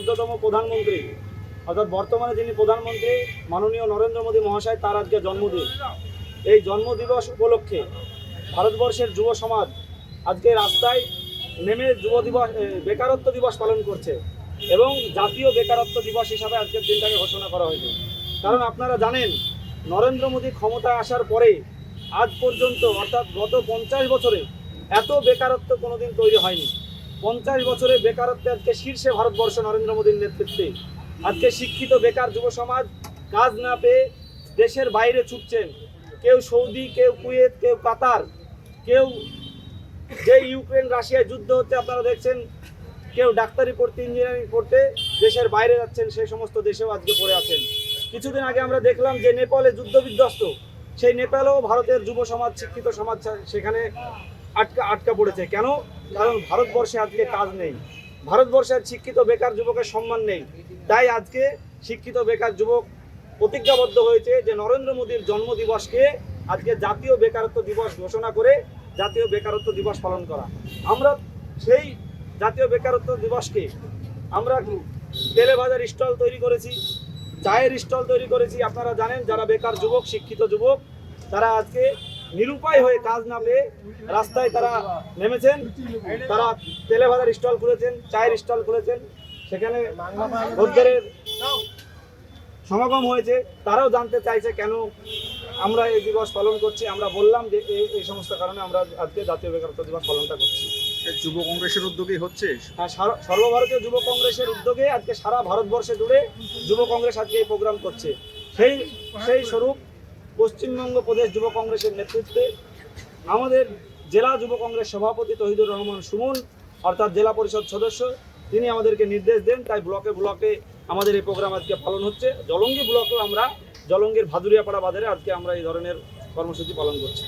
চোদ্দতম প্রধানমন্ত্রী। অর্থাৎ বর্তমানে যিনি প্রধানমন্ত্রী, মাননীয় নরেন্দ্র মোদী মহাশয়, তার আজকে জন্মদিন। এই জন্মদিবস উপলক্ষে ভারতবর্ষের যুব সমাজ আজকে রাস্তায় নেমে যুব দিবস বেকারত্ব দিবস পালন করছে এবং জাতীয় বেকারত্ব দিবস হিসাবে আজকের দিনটাকে ঘোষণা করা হয়েছে। কারণ আপনারা জানেন, নরেন্দ্র মোদী ক্ষমতায় আসার পরে আজ পর্যন্ত, অর্থাৎ গত পঞ্চাশ বছরে, এত বেকারত্ব কোনোদিন তৈরি হয়নি। পঞ্চাশ বছরে বেকারত্বে আজকে শীর্ষে ভারতবর্ষ নরেন্দ্র মোদীর নেতৃত্বে। আজকে শিক্ষিত বেকার যুব সমাজ কাজ না পেয়ে দেশের বাইরে ছুটছেন। কেউ সৌদি, কেউ কুয়েত, কেউ কাতার, কেউ যে ইউক্রেন, রাশিয়ায় যুদ্ধ হচ্ছে আপনারা দেখছেন, কেউ ডাক্তারি পড়তে, ইঞ্জিনিয়ারিং পড়তে দেশের বাইরে যাচ্ছেন, সেই সমস্ত দেশেও আজকে পড়ে আছেন। কিছুদিন আগে আমরা দেখলাম যে নেপালে যুদ্ধ বিধ্বস্ত সেই নেপালেও ভারতের যুব সমাজ, শিক্ষিত সমাজ সেখানে আটকা আটকা পড়েছে। কেন? কারণ ভারতবর্ষে আজকে কাজ নেই। ভারতবর্ষের শিক্ষিত বেকার যুবকের সম্মান নেই। তাই আজকে শিক্ষিত বেকার যুবক প্রতিজ্ঞাবদ্ধ হয়েছে যে নরেন্দ্র মোদীর জন্মদিবসকে আজকে জাতীয় বেকারত্ব দিবস ঘোষণা করে জাতীয় বেকারত্ব দিবস পালন করা। আমরা সেই জাতীয় বেকারত্ব দিবসকে আমরা তেলে ভাজার স্টল তৈরি করেছি, চায়ের স্টল তৈরি করেছি। আপনারা জানেন, যারা বেকার যুবক, শিক্ষিত যুবক, তারা আজকে নিরুপায় হয়ে কাজ না পেয়ে রাস্তায় তারা নেমেছেন তারা তেলে ভাজার স্টল খুলেছেন চায়ের স্টল খুলেছেন সেখানে খদ্দেরের সমাগম হয়েছে। তারাও জানতে চাইছে কেন আমরা এই দিবস পালন করছি। আমরা বললাম যে এই সমস্ত কারণে আমরা আজকে জাতীয় বেকারত্ব দিবস পালনটা করছি। যুব কংগ্রেসের উদ্যোগেই হচ্ছে? সারা- সর্বভারতীয় যুব কংগ্রেসের উদ্যোগে আজকে সারা ভারতবর্ষে জুড়ে যুব কংগ্রেস আজকে এই প্রোগ্রাম করছে। সেই সেই স্বরূপ পশ্চিমবঙ্গ প্রদেশ যুব কংগ্রেসের নেতৃত্বে আমাদের জেলা যুব কংগ্রেস সভাপতি তহিদুর রহমান সুমন, অর্থাৎ জেলা পরিষদ সদস্য, তিনি আমাদেরকে নির্দেশ দেন, তাই ব্লকে ব্লকে আমাদের এই প্রোগ্রাম আজকে পালন হচ্ছে। জলঙ্গি ব্লকেও আমরা, জলঙ্গির ভাদুরিয়াপাড়া বাজারে আজকে আমরা এই ধরনের কর্মসূচি পালন করছি।